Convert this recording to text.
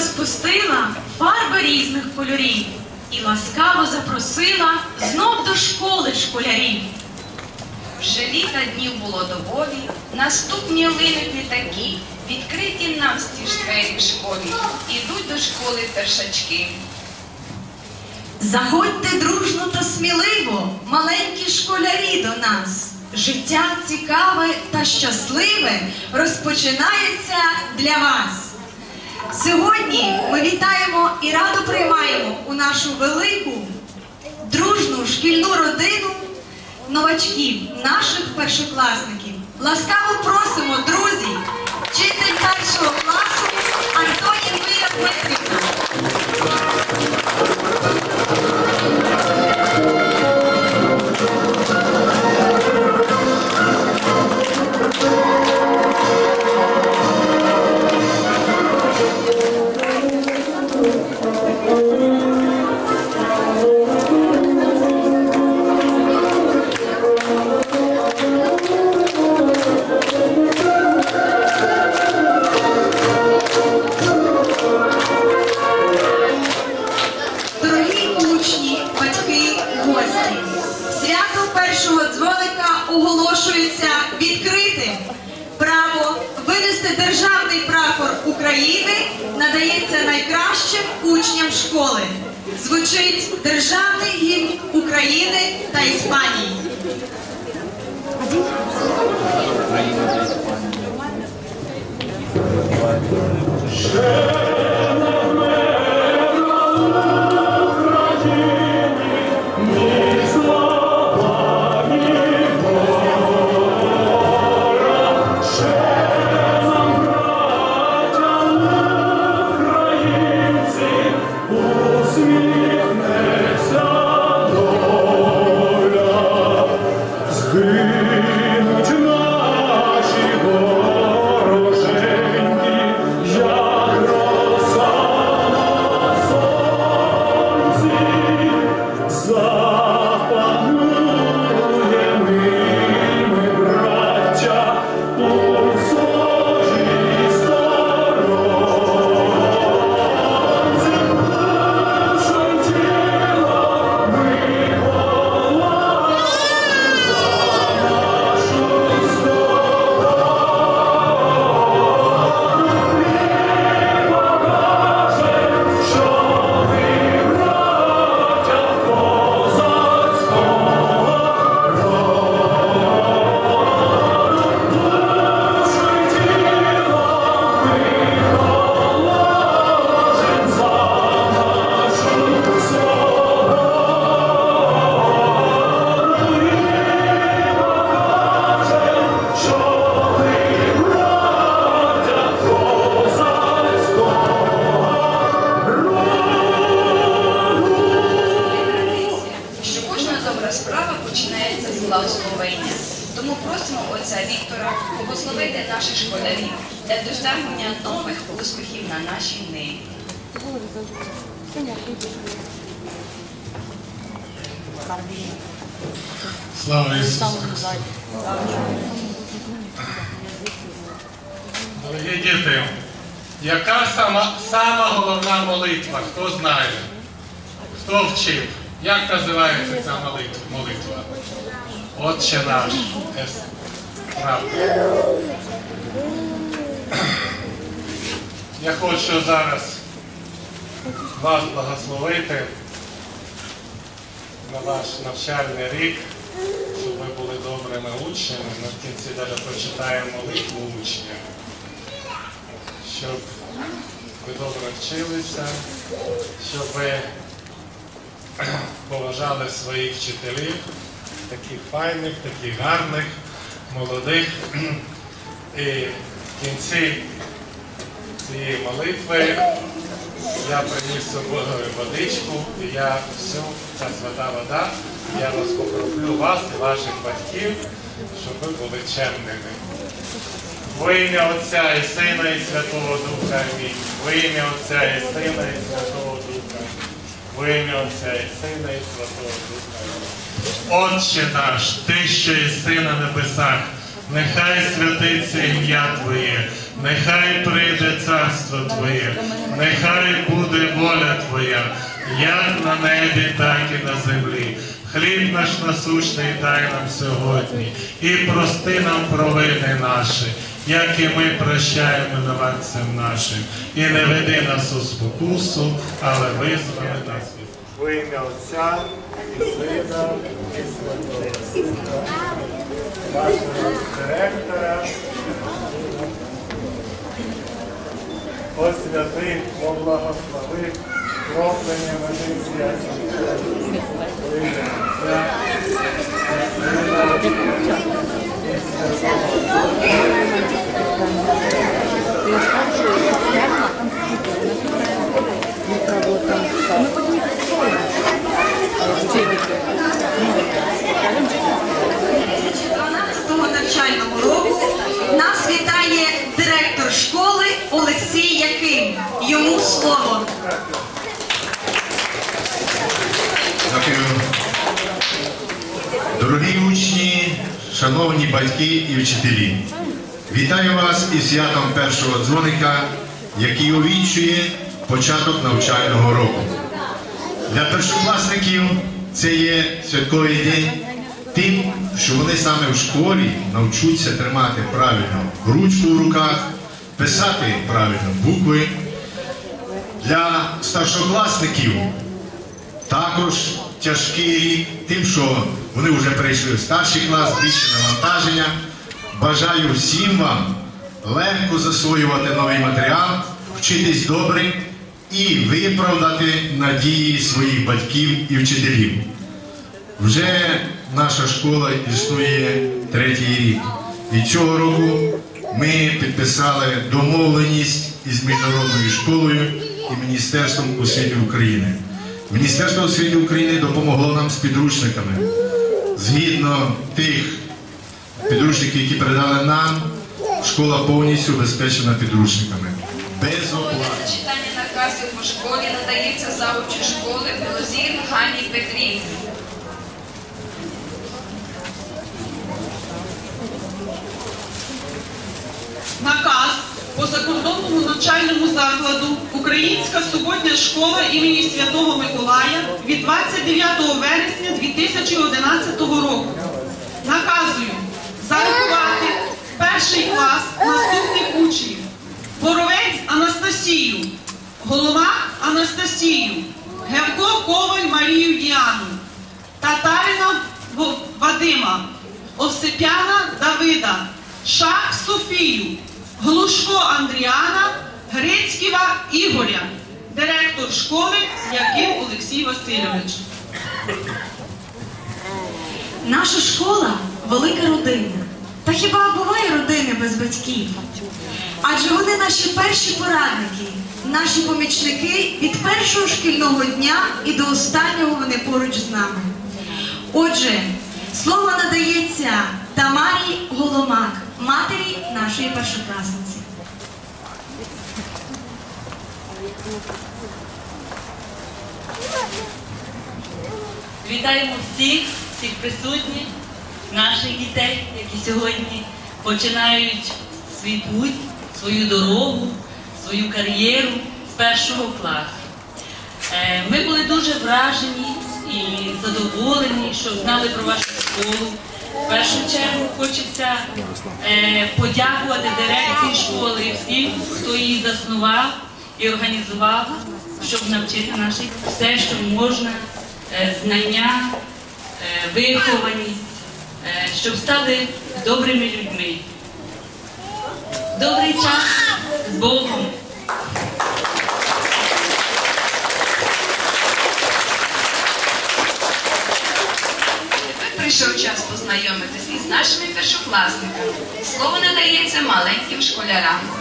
розпустила фарби різних кольорів і ласкаво запросила знов до школи школярів. Вже літа днів було доволі, наступні линуть літаки, відкриті навстіж двері в школі, ідуть до школи першачки. Заходьте дружно та сміливо, маленькі школярі до нас. Життя цікаве та щасливе розпочинається для вас. Сьогодні ми вітаємо і радо приймаємо у нашу велику, дружну шкільну родину новачків, наших першокласників. Ласкаво просимо, друзі, вчитель першого класу школи. Звучить державний гімн України та Іспанії. Згинуть досягнення нових успіхів на нашій ниві. Слава Ісусу Дорогі діти, яка сама, сама головна молитва? Хто знає? Хто вчив? Як називається ця молитва? Отче наш. Правда. Я хочу зараз вас благословити на ваш навчальний рік, щоб ви були добрими учнями. Ми в кінці далі прочитаємо молитву учня, щоб ви добре вчилися, щоб ви поважали своїх вчителів, таких файних, таких гарних, молодих. І в кінці цієї молитви я приніс собою водичку, і я всю ця свята вода, я вас покроплю вас і ваших батьків, щоб ви були чемними. Во ім'я Отця і Сина і Святого Духа. Амінь. Во ім'я Отця і Сина і Святого Духа. Во ім'я Отця і Сина і Святого Духа. Амінь. Отче наш, Ти, що єси на небесах, нехай святиться ім'я Твоє, нехай прийде царство Твоє, нехай буде воля Твоя, як на небі, так і на землі. Хліб наш насущний дай нам сьогодні, і прости нам провини наші, як і ми прощаємо винуватцям нашим. І не веди нас у спокусу, але визволи нас від во ім'я Отця і Сина і Святого Духа. Нашого директора. Освяти, поблагослови, кроплення води навчального року. Нас вітає директор школи Олексій слово. Дякую. Дорогі учні, шановні батьки і вчителі, вітаю вас із святом першого дзвоника, який увінчує початок навчального року. Для першокласників це є святковий день тим, що вони саме в школі навчуться тримати правильно ручку в руках, писати правильно букви. Для старшокласників також тяжкий рік, тим, що вони вже перейшли в старший клас, більше навантаження. Бажаю всім вам легко засвоювати новий матеріал, вчитись добре і виправдати надії своїх батьків і вчителів. Вже наша школа існує третій рік. І цього року ми підписали домовленість із міжнародною школою і Міністерством освіти України. Міністерство освіти України допомогло нам з підручниками. Згідно тих підручників, які передали нам, школа повністю забезпечена підручниками. Без оплати. Зачитання наказів по школі надається завучу школи Білозір Ганні Петрівні. Наказ по закордонному навчальному закладу Українська суботня школа імені Святого Миколая від 29 вересня 2011 року. Наказую зарахувати перший клас наступних учнів. Боровець Анастасію, Головак Анастасію, Гевко Коваль Марію Діану, Татарина Вадима, Овсипяна Давида, Шах Софію, Глушко Андріана, Грицьківа Ігоря, директор школи Яким Олексій Васильович. Наша школа велика родина. Та хіба буває родини без батьків? Адже вони наші перші порадники, наші помічники від першого шкільного дня і до останнього вони поруч з нами. Отже, слово надається Тамарі Голомак, матері нашої першокласниці. Вітаємо всіх, всіх присутніх, наших дітей, які сьогодні починають свій путь, свою дорогу, свою кар'єру з першого класу. Е, Ми були дуже вражені і задоволені, що знали про вашу школу. В першу чергу хочеться е, подякувати дирекції школи і всім, хто її заснував і організував, щоб навчити наших все, що можна, е, знання, е, вихованість, е, щоб стали добрими людьми. Добрий час з Богом! Прийшов час познайомитися із нашими першокласниками. Слово надається маленьким школярам.